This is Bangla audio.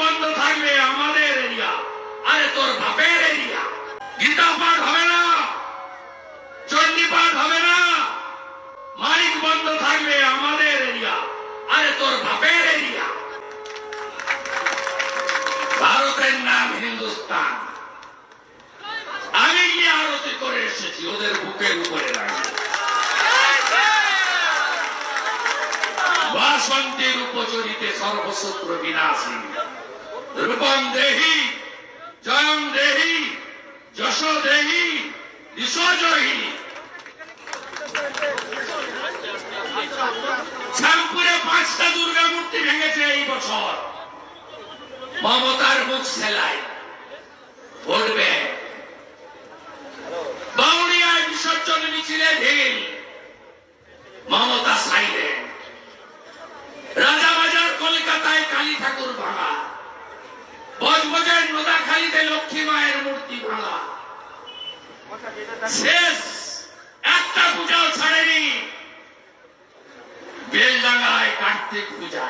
বন্ধ থাকবে আমাদের এরিয়া। আরে তোর বাপের এরিয়া। গীতা পাঠ হবে না। চণ্ডী পাঠ হবে না। মাইক বন্ধ থাকবে আমাদের এরিয়া। আরে তোর বাপের এরিয়া। ভারতের নাম হিন্দুস্তান। আমি গিয়ে আরতি করে এসেছি, ওদের বুকের উপরে দাঁড়িয়ে বাসন্তীর উপচরিতে সর্বশত্র বিনাশী। রূপম দেহি, জয়ম দেহি, যশ দেহি বিশ্বজয়ী শ্যামপুরে পাঁচটা দুর্গা মূর্তি ভেঙেছে এই বছর। মমতার মুখ সেলাই ভোটবে বাউরিয়ায় বিসর্জন মিছিলে ঢিল মমতা নোদাখালীতে লক্ষ্মী মায়ের মূর্তি ভাঙা। শেষ। একটা পূজাও ছাড়েনি। বেলডাঙ্গায় কার্তিক পূজা।